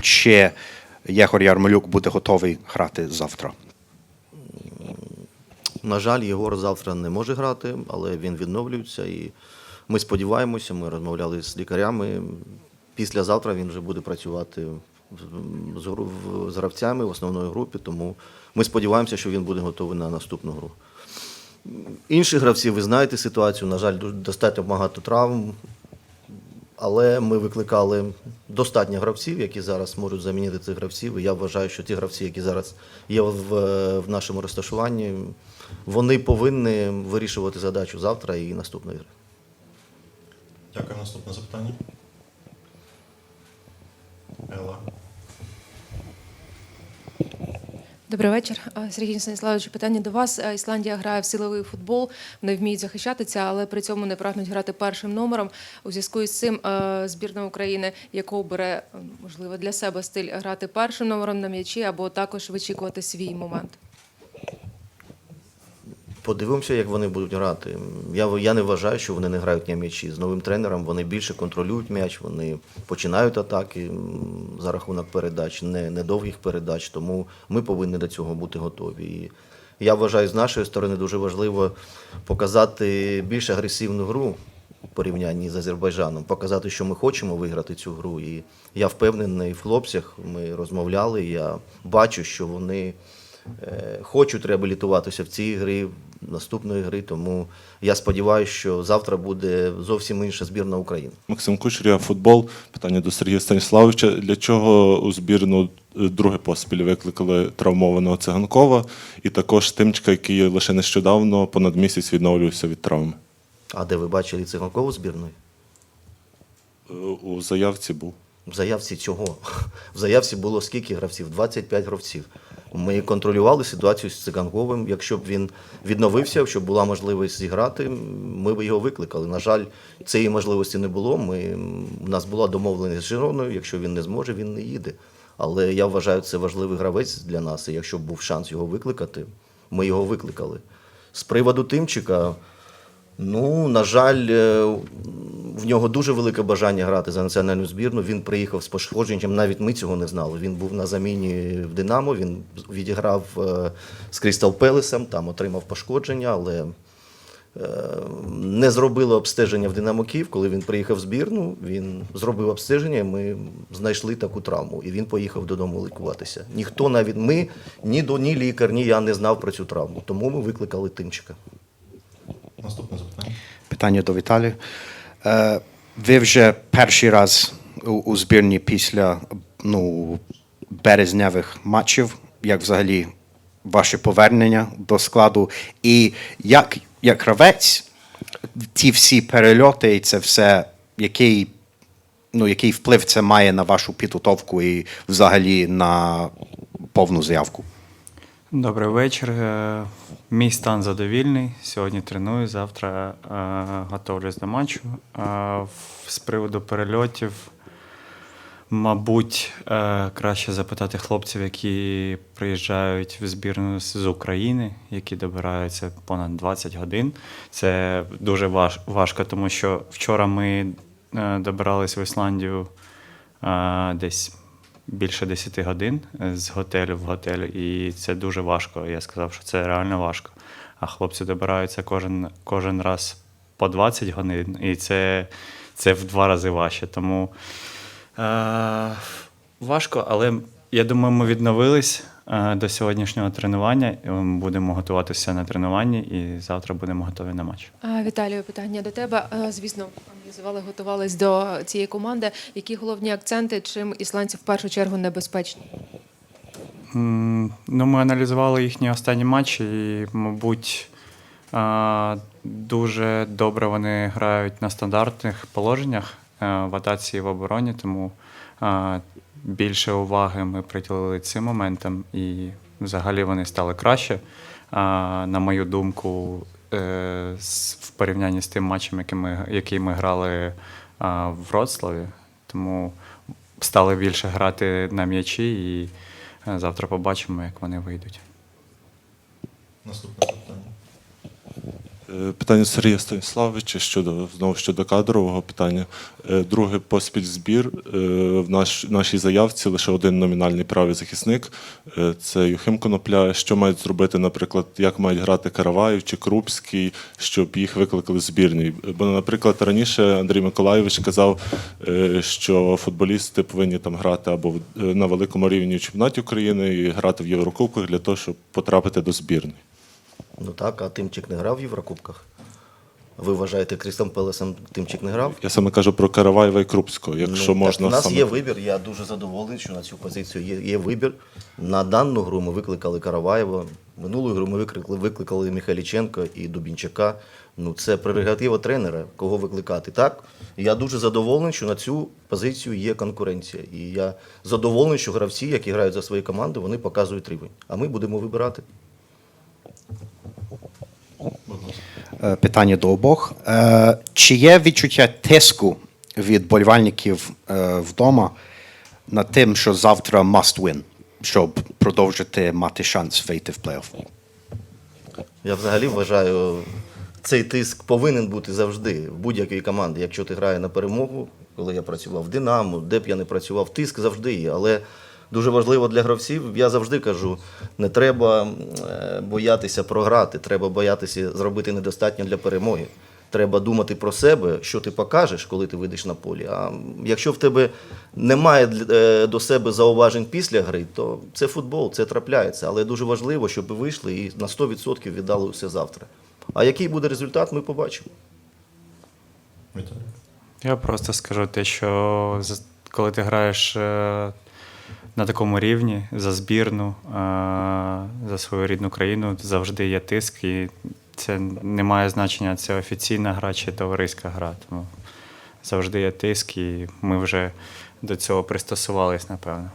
Чи Єгор Ярмолюк буде готовий грати завтра? На жаль, Єгор завтра не може грати, але він відновлюється. І ми сподіваємося, ми розмовляли з лікарями. Післязавтра він вже буде працювати з, гравцями в основної групі, тому ми сподіваємося, що він буде готовий на наступну гру. Інші гравці, ви знаєте ситуацію, на жаль, достатньо багато травм. Але ми викликали достатньо гравців, які зараз можуть замінити цих гравців. І я вважаю, що ті гравці, які зараз є в, в нашому розташуванні, вони повинні вирішувати задачу завтра і наступної гри. Дякую. Наступне запитання. Елла. Добрий вечір, Е, Сергій Станіславович. Питання до вас. Е, Ісландія грає в силовий футбол, вони вміють захищатися, але при цьому не прагнуть грати першим номером. У зв'язку із цим е, збірна України, яка бере е, можливо для себе стиль грати першим номером на м'ячі, або також вичікувати свій момент. Подивимося, як вони будуть грати. Я, я не вважаю, що вони не грають на м'ячі. З новим тренером вони більше контролюють м'яч, вони починають атаки за рахунок передач, не, не довгих передач, тому ми повинні до цього бути готові. І я вважаю, з нашої сторони дуже важливо показати більш агресивну гру у порівнянні з Азербайджаном, показати, що ми хочемо виграти цю гру. І я впевнений в хлопцях. Ми розмовляли. Я бачу, що вони е, хочуть реабілітуватися в цій грі, наступної гри. Тому я сподіваюся, що завтра буде зовсім інша збірна України. Максим Кучеря, футбол. Питання до Сергія Станіславовича. Для чого у збірну е, друге поспіль викликали травмованого циганкова і також Тимчка, який лише нещодавно понад місяць відновлювався від травми? А де ви бачили циганкову збірну? Е, У заявці був. В заявці цього. В заявці було скільки гравців? 25 гравців. Ми контролювали ситуацію з Циганковим. Якщо б він відновився, щоб була можливість зіграти, ми б його викликали. На жаль, цієї можливості не було. Ми, у нас була домовленість з Жироною. Якщо він не зможе, він не їде. Але я вважаю, це важливий гравець для нас. І якщо б був шанс його викликати, ми його викликали. З приводу Тимчика, Ну, на жаль, е, в нього дуже велике бажання грати за національну збірну. Він приїхав з пошкодженням, навіть ми цього не знали. Він був на заміні в Динамо, він відіграв е, з Крістал Пелесом, там отримав пошкодження, але е, не зробили обстеження в Динамо Київ. Коли він приїхав в збірну, він зробив обстеження, і ми знайшли таку травму. І він поїхав додому лікуватися. Ніхто навіть ми, ні, до, ні лікар, ні я не знав про цю травму. Тому ми викликали Тимчика. Наступне запитання. Питання до Віталія. Е, ви вже перший раз у, збірні після ну, березневих матчів, як взагалі ваше повернення до складу, і як, як гравець, ті всі перельоти і це все, який, ну, який вплив це має на вашу підготовку і взагалі на повну заявку? Добрий вечір. Мій стан задовільний. Сьогодні треную, завтра е, готовлюсь до матчу. Е, З приводу перельотів, мабуть, е, краще запитати хлопців, які приїжджають в збірну з України, які добираються понад 20 годин. Це дуже важ- важко, тому що вчора ми е, добирались в Ісландію е, десь більше 10 годин е, з готелю в готель, і це дуже важко. Я сказав, що це реально важко. А хлопці добираються кожен, кожен раз по 20 годин, і це, це в два рази важче. Тому е, важко, але я думаю, ми відновились е, до сьогоднішнього тренування. Ми будемо готуватися на тренуванні, і завтра будемо готові на матч. Віталію, питання до тебе. Е, Звісно, аналізували, готувались до цієї команди. Які головні акценти, чим ісландці в першу чергу небезпечні? Ну, ми аналізували їхні останні матчі, і, мабуть, дуже добре вони грають на стандартних положеннях е, в атаці і в обороні, тому більше уваги ми приділили цим моментам, і взагалі вони стали краще. А, На мою думку, е, в порівнянні з тим матчем, який ми, який ми грали в Вроцлаві. Тому стали більше грати на м'ячі і е, завтра побачимо, як вони вийдуть. Наступне Питання Сергія Станіславовича щодо знову щодо кадрового питання. Е, Другий поспіль збір Е, в наш, нашій заявці лише один номінальний правий захисник. Е, Це Юхим Конопля. Що мають зробити, наприклад, як мають грати Караваєв чи Крупський, щоб їх викликали з збірної? Бо, наприклад, раніше Андрій Миколайович казав, е, що футболісти повинні там грати або е, на великому рівні в чемпіонаті України і грати в Єврокубках для того, щоб потрапити до збірної. Ну так, а Тимчик не грав в Єврокубках. Ви вважаєте, Крістом Пелесом Тимчик не грав? Я саме кажу про Караваєва і Крупського, якщо Ну, можна так, у нас саме... є вибір. Я дуже задоволений, що на цю позицію є, є вибір. На дану гру ми викликали Караваєва. Минулу гру ми викликали, викликали Михайліченка і Дубінчака. Ну, це прерогатива тренера, кого викликати. Так, я дуже задоволений, що на цю позицію є конкуренція. І я задоволений, що гравці, які грають за свої команди, вони показують рівень. А ми будемо вибирати. Е, Питання до обох. Е, Чи є відчуття тиску від болівальників е, вдома над тим, що завтра must win, щоб продовжити мати шанс вийти в плей-офф? Я взагалі вважаю, цей тиск повинен бути завжди в будь-якій команді. Якщо ти грає на перемогу, коли я працював в Динамо, де б я не працював, тиск завжди є. Але дуже важливо для гравців, я завжди кажу: не треба е, боятися програти, треба боятися зробити недостатньо для перемоги. Треба думати про себе, що ти покажеш, коли ти вийдеш на полі. А якщо в тебе немає е, до себе зауважень після гри, то це футбол, це трапляється. Але дуже важливо, щоб ви вийшли і на 100% віддали усе завтра. А який буде результат, ми побачимо. Я просто скажу те, що коли ти граєш е, на такому рівні за збірну, е, за свою рідну країну, завжди є тиск, і це не має значення, це офіційна гра чи товариська гра. Тому завжди є тиск, і ми вже до цього пристосувались, напевно.